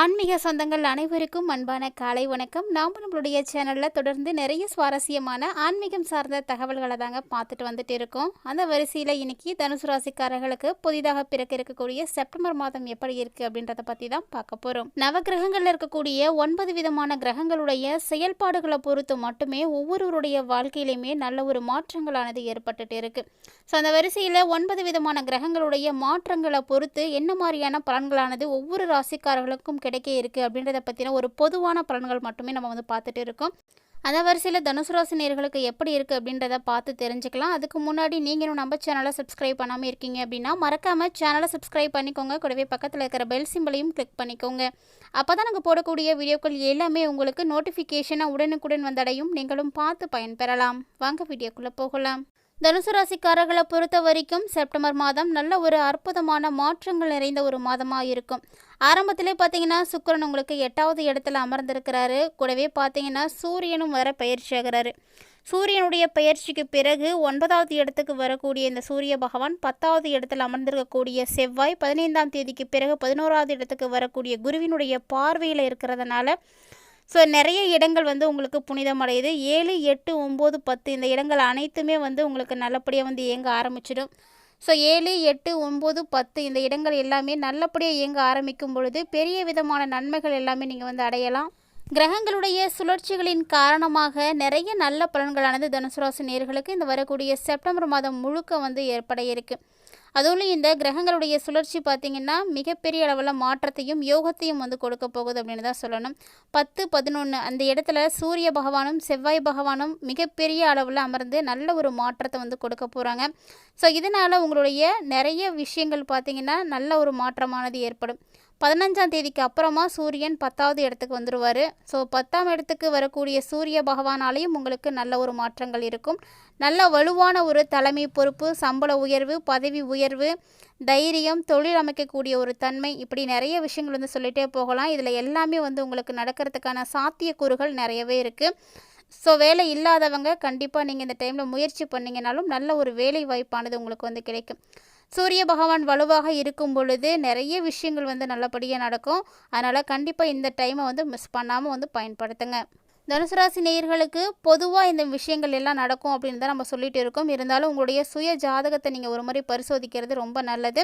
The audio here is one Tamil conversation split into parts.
ஆன்மீக சொந்தங்கள் அனைவருக்கும் அன்பான காலை வணக்கம். நாம் நம்மளுடைய சேனலில் தொடர்ந்து நிறைய சுவாரஸ்யமான ஆன்மீகம் சார்ந்த தகவல்களை தாங்க பார்த்துட்டு வந்துட்டு இருக்கோம். அந்த வரிசையில் இன்னைக்கு தனுசு ராசிக்காரர்களுக்கு புதிதாக பிறக்க இருக்கக்கூடிய செப்டம்பர் மாதம் எப்படி இருக்குது அப்படின்றத பற்றி தான் பார்க்க போகிறோம் நவகிரகங்களில் இருக்கக்கூடிய ஒன்பது விதமான கிரகங்களுடைய செயல்பாடுகளை பொறுத்து மட்டுமே ஒவ்வொருவருடைய வாழ்க்கையிலையுமே நல்ல ஒரு மாற்றங்களானது ஏற்பட்டுட்டு இருக்கு. ஸோ அந்த வரிசையில் ஒன்பது விதமான கிரகங்களுடைய மாற்றங்களை பொறுத்து என்ன மாதிரியான பலன்களானது ஒவ்வொரு ராசிக்காரர்களுக்கும் கிடைக்க இருக்குது அப்படின்றத பற்றின ஒரு பொதுவான பலன்கள் மட்டுமே நம்ம வந்து பார்த்துட்டு இருக்கோம். அந்த வரிசையில் தனுசு ராசி எப்படி இருக்குது அப்படின்றத பார்த்து தெரிஞ்சுக்கலாம். அதுக்கு முன்னாடி நீங்களும் நம்ம சேனலை சப்ஸ்கிரைப் பண்ணாமல் இருக்கீங்க அப்படின்னா மறக்காமல் சேனலை சப்ஸ்கிரைப் பண்ணிக்கோங்க. கூடவே பக்கத்தில் இருக்கிற பெல் சிம்பிளையும் கிளிக் பண்ணிக்கோங்க. அப்போ தான் நாங்கள் போடக்கூடிய வீடியோக்கள் எல்லாமே உங்களுக்கு நோட்டிஃபிகேஷனாக உடனுக்குடன் வந்தடையும். நீங்களும் பார்த்து பயன்பெறலாம். வாங்க வீடியோக்குள்ளே போகலாம். தனுசு ராசிக்காரர்களை பொறுத்த வரைக்கும் செப்டம்பர் மாதம் நல்ல ஒரு அற்புதமான மாற்றங்கள் நிறைந்த ஒரு மாதமாக இருக்கும் ஆரம்பத்திலே பார்த்தீங்கன்னா சுக்கிரன் உங்களுக்கு எட்டாவது இடத்துல அமர்ந்திருக்கிறாரு. கூடவே பார்த்தீங்கன்னா சூரியனும் வர பயிற்சி ஆகிறாரு. சூரியனுடைய பயிற்சிக்கு பிறகு ஒன்பதாவது இடத்துக்கு வரக்கூடிய இந்த சூரிய பகவான் பத்தாவது இடத்துல அமர்ந்திருக்கக்கூடிய செவ்வாய் பதினைந்தாம் தேதிக்கு பிறகு பதினோராவது இடத்துக்கு வரக்கூடிய குருவினுடைய பார்வையில் இருக்கிறதுனால ஸோ நிறைய இடங்கள் வந்து உங்களுக்கு புனிதமடையுது. ஏழு எட்டு ஒம்பது பத்து இந்த இடங்கள் அனைத்துமே வந்து உங்களுக்கு நல்லபடியாக வந்து இயங்க ஆரம்பிச்சிடும். ஸோ ஏழு எட்டு ஒம்பது பத்து இந்த இடங்கள் எல்லாமே நல்லபடியாக இயங்க ஆரம்பிக்கும் பொழுது பெரிய விதமான நன்மைகள் எல்லாமே நீங்கள் வந்து அடையலாம். கிரகங்களுடைய சுழற்சிகளின் காரணமாக நிறைய நல்ல பலன்களானது தனுசு ராசி நேர்களுக்கு இந்த வரக்கூடிய செப்டம்பர் மாதம் முழுக்க வந்து ஏற்பட இருக்குது அதுவும் இந்த கிரகங்களுடைய சுழற்சி பார்த்திங்கன்னா மிகப்பெரிய அளவில் மாற்றத்தையும் யோகத்தையும் வந்து கொடுக்க போகுது அப்படின்னு தான் சொல்லணும். பத்து பதினொன்று அந்த இடத்துல சூரிய பகவானும் செவ்வாய் பகவானும் மிகப்பெரிய அளவில் அமர்ந்து நல்ல ஒரு மாற்றத்தை வந்து கொடுக்க போகிறாங்க ஸோ இதனால் உங்களுடைய நிறைய விஷயங்கள் பார்த்திங்கன்னா நல்ல ஒரு மாற்றமானது ஏற்படும். பதினஞ்சாம் தேதிக்கு அப்புறமா சூரியன் பத்தாவது இடத்துக்கு வந்துடுவார் ஸோ பத்தாம் இடத்துக்கு வரக்கூடிய சூரிய பகவானாலேயும் உங்களுக்கு நல்ல ஒரு மாற்றங்கள் இருக்கும். நல்ல வலுவான ஒரு தலைமை பொறுப்பு சம்பள உயர்வு பதவி உயர்வு தைரியம் தொழில் அமைக்கக்கூடிய ஒரு தன்மை இப்படி நிறைய விஷயங்கள் வந்து சொல்லிகிட்டே போகலாம். இதில் எல்லாமே வந்து உங்களுக்கு நடக்கிறதுக்கான சாத்தியக்கூறுகள் நிறையவே இருக்குது ஸோ வேலை இல்லாதவங்க கண்டிப்பாக நீங்கள் இந்த டைமில் முயற்சி பண்ணிங்கனாலும் நல்ல ஒரு வேலை வாய்ப்பானது உங்களுக்கு வந்து கிடைக்கும். சூரிய பகவான் வலுவாக இருக்கும் பொழுது நிறைய விஷயங்கள் வந்து நல்லபடியாக நடக்கும். அதனால் கண்டிப்பாக இந்த டைமை வந்து மிஸ் பண்ணாமல் வந்து பயன்படுத்துங்க. தனுசு ராசி நேயர்களுக்கு பொதுவாக இந்த விஷயங்கள் எல்லாம் நடக்கும் அப்படின்னு தான் நம்ம சொல்லிட்டு இருக்கோம். இருந்தாலும் உங்களுடைய சுய ஜாதகத்தை நீங்கள் ஒரு முறை பரிசோதிக்கிறது ரொம்ப நல்லது.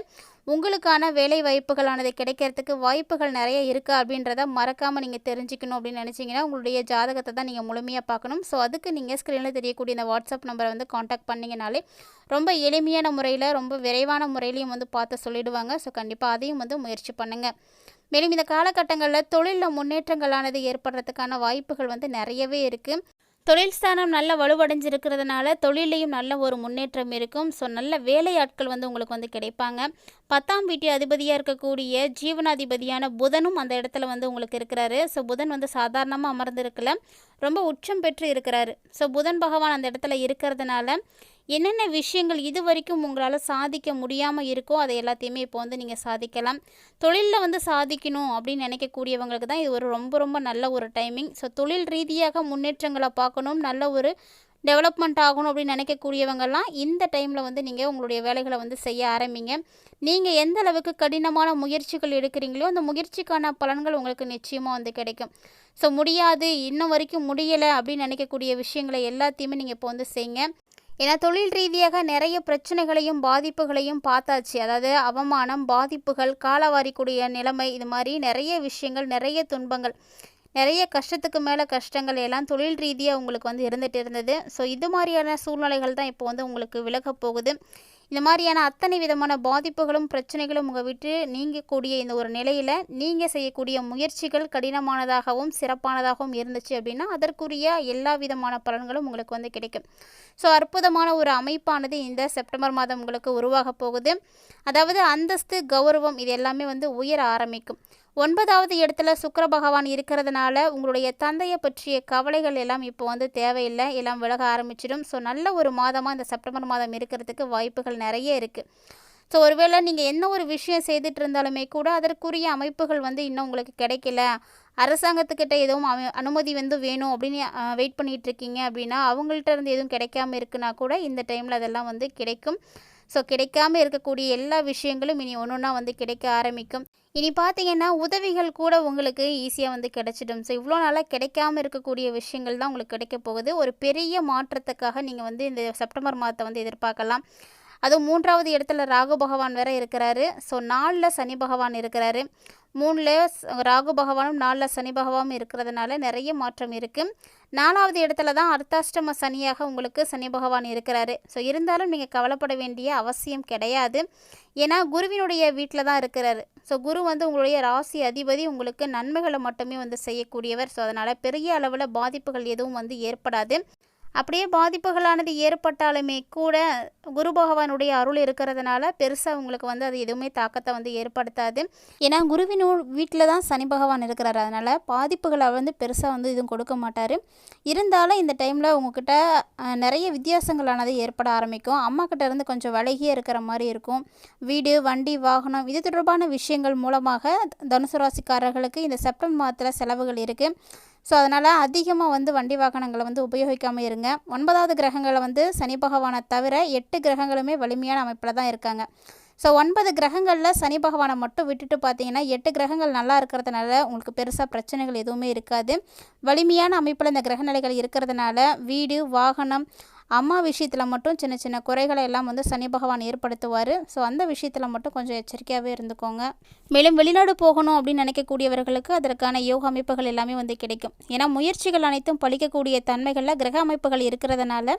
உங்களுக்கான வேலை வாய்ப்புகளானது கிடைக்கிறதுக்கு வாய்ப்புகள் நிறைய இருக்கா அப்படின்றத மறக்காமல் நீங்கள் தெரிஞ்சுக்கணும் அப்படின்னு நினச்சிங்கன்னா உங்களுடைய ஜாதகத்தை தான் நீங்கள் முழுமையாக பார்க்கணும். ஸோ அதுக்கு நீங்கள் ஸ்க்ரீனில் தெரியக்கூடிய இந்த வாட்ஸ்அப் நம்பரை வந்து காண்டாக்ட் பண்ணிங்கனாலே ரொம்ப எளிமையான முறையில் ரொம்ப விரைவான முறையிலையும் வந்து பார்த்து சொல்லிடுவாங்க. ஸோ கண்டிப்பாக அதையும் வந்து முயற்சி பண்ணுங்கள் மேலும் இந்த காலகட்டங்களில் தொழிலில் முன்னேற்றங்களானது ஏற்படுறதுக்கான வாய்ப்புகள் வந்து நிறையவே இருக்குது தொழில் ஸ்தானம் நல்ல வலுவடைஞ்சிருக்கிறதுனால தொழிலையும் நல்ல ஒரு முன்னேற்றம் இருக்கும். ஸோ நல்ல வேலையாட்கள் வந்து உங்களுக்கு வந்து கிடைப்பாங்க. பத்தாம் வீட்டு அதிபதியாக இருக்கக்கூடிய ஜீவனாதிபதியான புதனும் அந்த இடத்துல வந்து உங்களுக்கு இருக்கிறாரு. ஸோ புதன் வந்து சாதாரணமாக அமர்ந்திருக்கல. ரொம்ப உச்சம் பெற்று இருக்கிறாரு. ஸோ புதன் பகவான் அந்த இடத்துல இருக்கிறதுனால என்னென்ன விஷயங்கள் இது வரைக்கும் உங்களால் சாதிக்க முடியாமல் இருக்கோ அதை எல்லாத்தையுமே இப்போ வந்து நீங்கள் சாதிக்கலாம். தொழிலில் வந்து சாதிக்கணும் அப்படின்னு நினைக்கக்கூடியவங்களுக்கு தான் இது ஒரு ரொம்ப ரொம்ப நல்ல ஒரு டைமிங் ஸோ தொழில் ரீதியாக முன்னேற்றங்களை பார்க்கணும். நல்ல ஒரு டெவலப்மெண்ட் ஆகணும் அப்படின்னு நினைக்கக்கூடியவங்கெல்லாம் இந்த டைமில் வந்து நீங்கள் உங்களுடைய வேலைகளை வந்து செய்ய ஆரம்பிங்க. நீங்கள் எந்த அளவுக்கு கடினமான முயற்சிகள் எடுக்கிறீங்களோ அந்த முயற்சிக்கான பலன்கள் உங்களுக்கு நிச்சயமாக வந்து கிடைக்கும். ஸோ முடியாது. இன்ன வரைக்கும் முடியலை அப்படின்னு நினைக்கக்கூடிய விஷயங்களை எல்லாத்தையுமே நீங்கள் இப்போ வந்து செய்யுங்க ஏன்னா தொழில் ரீதியாக நிறைய பிரச்சனைகளையும் பாதிப்புகளையும் பார்த்தாச்சு. அதாவது அவமானம் பாதிப்புகள் காலவாரிக்கூடிய நிலைமை இது மாதிரி நிறைய விஷயங்கள் நிறைய துன்பங்கள் நிறைய கஷ்டத்துக்கு மேலே கஷ்டங்கள் எல்லாம் தொழில் ரீதியாக உங்களுக்கு வந்து இருந்துகிட்டு இருந்தது. ஸோ இது மாதிரியான சூழ்நிலைகள் தான் இப்போ வந்து உங்களுக்கு விலக போகுது. இந்த மாதிரியான அத்தனை விதமான பாதிப்புகளும் பிரச்சனைகளும் உங்கள் விட்டு நீங்கக்கூடிய இந்த ஒரு நிலையில் நீங்கள் செய்யக்கூடிய முயற்சிகள் கடினமானதாகவும் சிறப்பானதாகவும் இருந்துச்சு அப்படின்னா அதற்குரிய எல்லா விதமான பலன்களும் உங்களுக்கு வந்து கிடைக்கும். ஸோ அற்புதமான ஒரு அமைப்பானது இந்த செப்டம்பர் மாதம் உங்களுக்கு உருவாக போகுது. அதாவது அந்தஸ்து கௌரவம் இது எல்லாமே வந்து உயர ஆரம்பிக்கும். ஒன்பதாவது இடத்துல சுக்கர பகவான் இருக்கிறதுனால உங்களுடைய தந்தையை பற்றிய கவலைகள் எல்லாம் இப்போ வந்து தேவையில்லை. எல்லாம் விலக ஆரம்பிச்சிடும். ஸோ நல்ல ஒரு மாதமாக இந்த செப்டம்பர் மாதம் இருக்கிறதுக்கு வாய்ப்புகள் நிறைய இருக்குது ஸோ ஒருவேளை நீங்கள் என்ன ஒரு விஷயம் செய்துட்டு இருந்தாலுமே கூட அதற்குரிய அமைப்புகள் வந்து இன்னும் உங்களுக்கு கிடைக்கல. அரசாங்கத்துக்கிட்ட எதுவும் அனுமதி வந்து வேணும் அப்படின்னு வெயிட் பண்ணிகிட்ருக்கீங்க அப்படின்னா அவங்கள்ட்ட இருந்து எதுவும் கிடைக்காம இருக்குன்னா கூட இந்த டைமில் அதெல்லாம் வந்து கிடைக்கும். ஸோ கிடைக்காம இருக்கக்கூடிய எல்லா விஷயங்களும் இனி ஒன்று ஒன்றா வந்து கிடைக்க ஆரம்பிக்கும். இனி பார்த்தீங்கன்னா உதவிகள் கூட உங்களுக்கு ஈஸியாக வந்து கிடைச்சிடும். ஸோ இவ்வளோ நாளாக கிடைக்காம இருக்கக்கூடிய விஷயங்கள் தான் உங்களுக்கு கிடைக்க போகுது. ஒரு பெரிய மாற்றத்துக்காக நீங்கள் வந்து இந்த செப்டம்பர் மாதத்தை வந்து எதிர்பார்க்கலாம். அதுவும் மூன்றாவது இடத்துல ராகு பகவான் வேற இருக்கிறாரு. ஸோ நாலில் சனி பகவான் இருக்கிறாரு. மூணில் ராகு பகவானும் நாலில் சனி பகவானும் இருக்கிறதுனால நிறைய மாற்றம் இருக்குது நாலாவது இடத்துல தான் அர்த்தாஷ்டம சனியாக உங்களுக்கு சனி பகவான் இருக்கிறாரு. ஸோ இருந்தாலும் நீங்கள் கவலைப்பட வேண்டிய அவசியம் கிடையாது. ஏன்னா குருவினுடைய வீட்டில் தான் இருக்கிறாரு. ஸோ குரு வந்து உங்களுடைய ராசி அதிபதி உங்களுக்கு நன்மைகளை மட்டுமே வந்து செய்யக்கூடியவர். ஸோ அதனால் பெரிய அளவில் பாதிப்புகள் எதுவும் வந்து ஏற்படாது. அப்படியே பாதிப்புகளானது ஏற்பட்டாலுமே கூட குரு பகவானுடைய அருள் இருக்கிறதுனால பெருசாக உங்களுக்கு வந்து அது எதுவுமே தாக்கத்தை வந்து ஏற்படுத்தாது. ஏன்னா குருவினோ வீட்டில் தான் சனி பகவான் இருக்கிறார். அதனால் பாதிப்புகளை வந்து பெருசாக வந்து எதுவும் கொடுக்க மாட்டார். இருந்தாலும் இந்த டைமில் உங்ககிட்ட நிறைய வித்தியாசங்களானது ஏற்பட ஆரம்பிக்கும். அம்மா இருந்து கொஞ்சம் விலகியே இருக்கிற மாதிரி இருக்கும். வீடு வண்டி வாகனம் இது தொடர்பான விஷயங்கள் மூலமாக தனுசு ராசிக்காரர்களுக்கு இந்த செப்டம்பர் மாதத்தில் செலவுகள் இருக்குது ஸோ அதனால் அதிகமாக வந்து வண்டி வாகனங்களை வந்து உபயோகிக்காமல் இருங்க. ஒன்பதாவது கிரகங்களை வந்து சனி பகவானை தவிர எட்டு கிரகங்களுமே வலிமையான அமைப்பில் தான் இருக்காங்க. ஸோ ஒன்பது கிரகங்களில் சனி பகவானை மட்டும் விட்டுட்டு பார்த்தீங்கன்னா எட்டு கிரகங்கள் நல்லா இருக்கிறதுனால உங்களுக்கு பெருசாக பிரச்சனைகள் எதுவுமே இருக்காது. வலிமையான அமைப்பில் இந்த கிரகநிலைகள் இருக்கிறதுனால வீடு வாகனம் அம்மா விஷயத்தில் மட்டும் சின்ன சின்ன குறைகளை எல்லாம் வந்து சனி பகவான் ஏற்படுத்துவார். ஸோ அந்த விஷயத்தில் மட்டும் கொஞ்சம் எச்சரிக்கையாகவே இருந்துக்கோங்க. மேலும் வெளிநாடு போகணும் அப்படின்னு நினைக்கக்கூடியவர்களுக்கு அதற்கான யோக அமைப்புகள் எல்லாமே வந்து கிடைக்கும். ஏன்னா முயற்சிகள் அனைத்தும் பழிக்கக்கூடிய தன்மைகளில் கிரக அமைப்புகள் இருக்கிறதுனால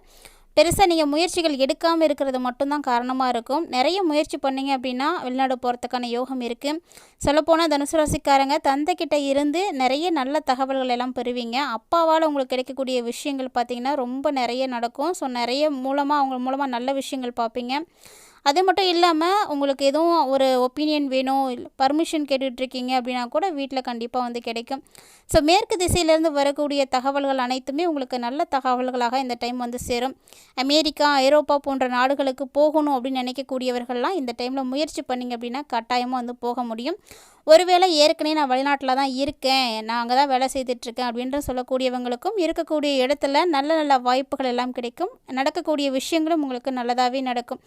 பெருசாக நீங்கள் முயற்சிகள் எடுக்காமல் இருக்கிறது மட்டும்தான் காரணமாக இருக்கும். நிறைய முயற்சி பண்ணீங்க அப்படின்னா வெளிநாடு போகிறதுக்கான யோகம் இருக்குது சொல்லப்போனால் தனுசு ராசிக்காரங்க தந்தைக்கிட்ட இருந்து நிறைய நல்ல தகவல்கள் எல்லாம் பெறுவீங்க. அப்பாவால் உங்களுக்கு கிடைக்கக்கூடிய விஷயங்கள் பார்த்தீங்கன்னா ரொம்ப நிறைய நடக்கும். ஸோ நிறைய மூலமாக அவங்க மூலமாக நல்ல விஷயங்கள் பார்ப்பீங்க. அது மட்டும் இல்லாமல் உங்களுக்கு எதுவும் ஒரு ஒப்பீனியன் வேணும் இல்லை பர்மிஷன் கேட்டுட்ருக்கீங்க அப்படின்னா கூட வீட்டில் கண்டிப்பாக வந்து கிடைக்கும். ஸோ மேற்கு திசையிலேருந்து வரக்கூடிய தகவல்கள் அனைத்துமே உங்களுக்கு நல்ல தகவல்களாக இந்த டைம் வந்து சேரும். அமெரிக்கா ஐரோப்பா போன்ற நாடுகளுக்கு போகணும் அப்படின்னு நினைக்கக்கூடியவர்கள்லாம் இந்த டைமில் முயற்சி பண்ணிங்க அப்படின்னா கட்டாயமாக வந்து போக முடியும். ஒருவேளை ஏற்கனவே நான் வெளிநாட்டில் தான் இருக்கேன் நான் அங்கே தான் வேலை செய்துட்ருக்கேன் அப்படின்ற சொல்லக்கூடியவங்களுக்கும் இருக்கக்கூடிய இடத்துல நல்ல நல்ல வாய்ப்புகள் எல்லாம் கிடைக்கும். நடக்கக்கூடிய விஷயங்களும் உங்களுக்கு நல்லதாகவே நடக்கும்.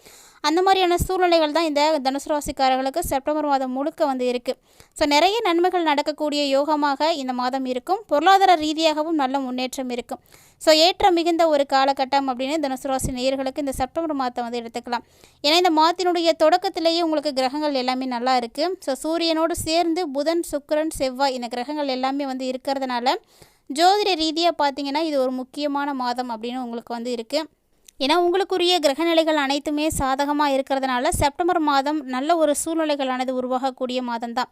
அந்த மாதிரியான சூழ்நிலைகள் தான் இந்த தனுசு ராசிக்காரர்களுக்கு செப்டம்பர் மாதம் முழுக்க வந்து இருக்குது ஸோ நிறைய நன்மைகள் நடக்கக்கூடிய யோகமாக இந்த மாதம் இருக்கும். பொருளாதார ரீதியாகவும் நல்ல முன்னேற்றம் இருக்கும். ஸோ ஏற்றம் மிகுந்த ஒரு காலகட்டம் அப்படின்னு தனுசு ராசி நேயர்களுக்கு இந்த செப்டம்பர் மாதம் வந்து எடுத்துக்கலாம். ஏன்னா இந்த மாதத்தினுடைய தொடக்கத்திலேயே உங்களுக்கு கிரகங்கள் எல்லாமே நல்லா இருக்குது ஸோ சூரியனோடு சேர்ந்து புதன் சுக்கரன் செவ்வாய் இந்த கிரகங்கள் எல்லாமே வந்து இருக்கிறதுனால ஜோதிட ரீதியாக பார்த்தீங்கன்னா இது ஒரு முக்கியமான மாதம் அப்படின்னு உங்களுக்கு வந்து இருக்குது ஏன்னா உங்களுக்குரிய கிரகநிலைகள் அனைத்துமே சாதகமாக இருக்கிறதுனால செப்டம்பர் மாதம் நல்ல ஒரு சூழ்நிலைகளானது உருவாகக்கூடிய மாதம் தான்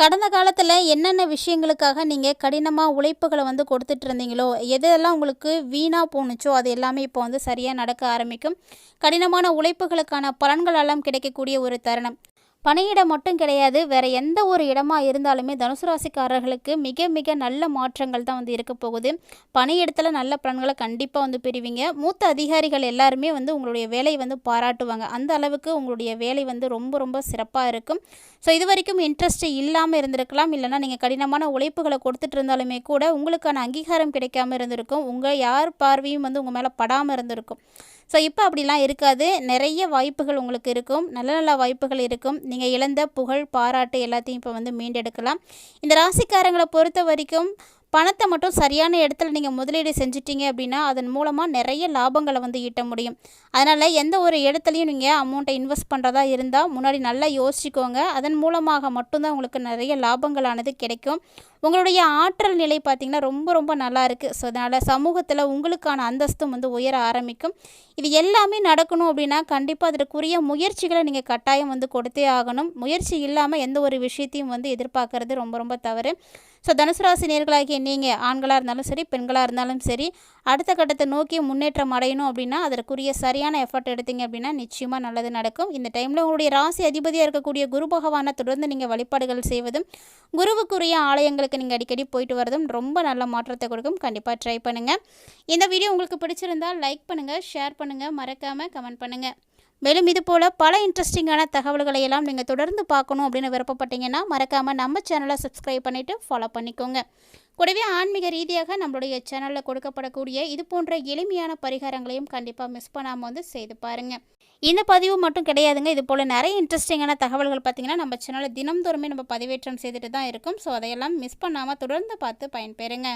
கடந்த காலத்தில் என்னென்ன விஷயங்களுக்காக நீங்கள் கடினமாக உழைப்புகளை வந்து கொடுத்துட்டு இருந்தீங்களோ எதெல்லாம் உங்களுக்கு வீணாக போணுச்சோ அது எல்லாமே இப்போ வந்து சரியாக நடக்க ஆரம்பிக்கும். கடினமான உழைப்புகளுக்கான பலன்கள் எல்லாம் கிடைக்கக்கூடிய ஒரு தருணம். பணியிடம் மட்டும் கிடையாது வேற எந்த ஒரு இடமா இருந்தாலுமே தனுசு ராசிக்காரர்களுக்கு மிக மிக நல்ல மாற்றங்கள் தான் வந்து இருக்க போகுது. பணியிடத்தில் நல்ல பலன்களை கண்டிப்பாக வந்து பெறுவீங்க. மூத்த அதிகாரிகள் எல்லாருமே வந்து உங்களுடைய வேலையை வந்து பாராட்டுவாங்க. அந்த அளவுக்கு உங்களுடைய வேலை வந்து ரொம்ப ரொம்ப சிறப்பாக இருக்கும். ஸோ இது வரைக்கும் இன்ட்ரெஸ்ட் இல்லாமல் இருந்திருக்கலாம். இல்லைனா நீங்கள் கடினமான உழைப்புகளை கொடுத்துட்டு இருந்தாலுமே கூட உங்களுக்கான அங்கீகாரம் கிடைக்காம இருந்திருக்கும். உங்கள் யார் பார்வையும் வந்து உங்கள் மேலே படாமல் இருந்திருக்கும். ஸோ இப்போ அப்படிலாம் இருக்காது. நிறைய வாய்ப்புகள் உங்களுக்கு இருக்கும். நல்ல நல்ல வாய்ப்புகள் இருக்கும். நீங்கள் இழந்த புகழ் பாராட்டு எல்லாத்தையும் இப்போ வந்து மீண்டெடுக்கலாம். இந்த ராசிக்காரங்களை பொறுத்த வரைக்கும் பணத்தை மட்டும் சரியான இடத்துல நீங்கள் முதலீடு செஞ்சிட்டீங்க அப்படின்னா அதன் மூலமாக நிறைய லாபங்களை வந்து ஈட்ட முடியும். அதனால் எந்த ஒரு இடத்துலையும் நீங்கள் அமௌண்ட்டை இன்வெஸ்ட் பண்ணுறதா இருந்தால் முன்னாடி நல்லா யோசிச்சுக்கோங்க. அதன் மூலமாக மட்டும்தான் உங்களுக்கு நிறைய லாபங்களானது கிடைக்கும். உங்களுடைய ஆற்றல் நிலை பார்த்திங்கன்னா ரொம்ப ரொம்ப நல்லா இருக்குது ஸோ அதனால் சமூகத்தில் உங்களுக்கான அந்தஸ்தும் வந்து உயர ஆரம்பிக்கும். இது எல்லாமே நடக்கணும் அப்படின்னா கண்டிப்பாக அதற்குரிய முயற்சிகளை நீங்கள் கட்டாயம் வந்து கொடுத்தே ஆகணும். முயற்சி இல்லாமல் எந்த ஒரு விஷயத்தையும் வந்து எதிர்பார்க்கறது ரொம்ப ரொம்ப தவறு. ஸோ தனுசு ராசி நேர்களாகிய நீங்கள் ஆண்களாக இருந்தாலும் சரி பெண்களாக இருந்தாலும் சரி அடுத்த கட்டத்தை நோக்கி முன்னேற்றம் அடையணும் அப்படின்னா அதற்குரிய சரியான எஃபர்ட் எடுத்தீங்க அப்படின்னா நிச்சயமாக நல்லது நடக்கும். இந்த டைமில் உங்களுடைய ராசி அதிபதியாக இருக்கக்கூடிய குரு பகவானை தொடர்ந்து நீங்கள் வழிபாடுகள் செய்வதும் குருவுக்குரிய ஆலயங்களுக்கு நீங்கள் அடிக்கடி போயிட்டு வரதும் ரொம்ப நல்ல மாற்றத்தை கொடுக்கும். கண்டிப்பாக ட்ரை பண்ணுங்கள் இந்த வீடியோ உங்களுக்கு பிடிச்சிருந்தால் லைக் பண்ணுங்கள் ஷேர் பண்ணுங்கள் மறக்காமல் கமெண்ட் பண்ணுங்கள் மேலும் இது போல் பல இன்ட்ரெஸ்டிங்கான தகவல்களை எல்லாம் நீங்கள் தொடர்ந்து பார்க்கணும் அப்படின்னு விருப்பப்பட்டீங்கன்னா மறக்காமல் நம்ம சேனலை சப்ஸ்கிரைப் பண்ணிவிட்டு ஃபாலோ பண்ணிக்கோங்க. கூடவே ஆன்மீக ரீதியாக நம்மளுடைய சேனலில் கொடுக்கப்படக்கூடிய இது போன்ற எளிமையான பரிகாரங்களையும் கண்டிப்பாக மிஸ் பண்ணாமல் வந்து செய்து பாருங்கள் இந்த பதிவு மட்டும் கிடையாதுங்க. இது போல் நிறைய இன்ட்ரெஸ்டிங்கான தகவல்கள் பார்த்திங்கன்னா நம்ம சேனலில் தினம்தோறுமே நம்ம பதிவேற்றம் செய்துட்டு தான் இருக்கும். ஸோ அதையெல்லாம் மிஸ் பண்ணாமல் தொடர்ந்து பார்த்து பயன்பெறுங்க.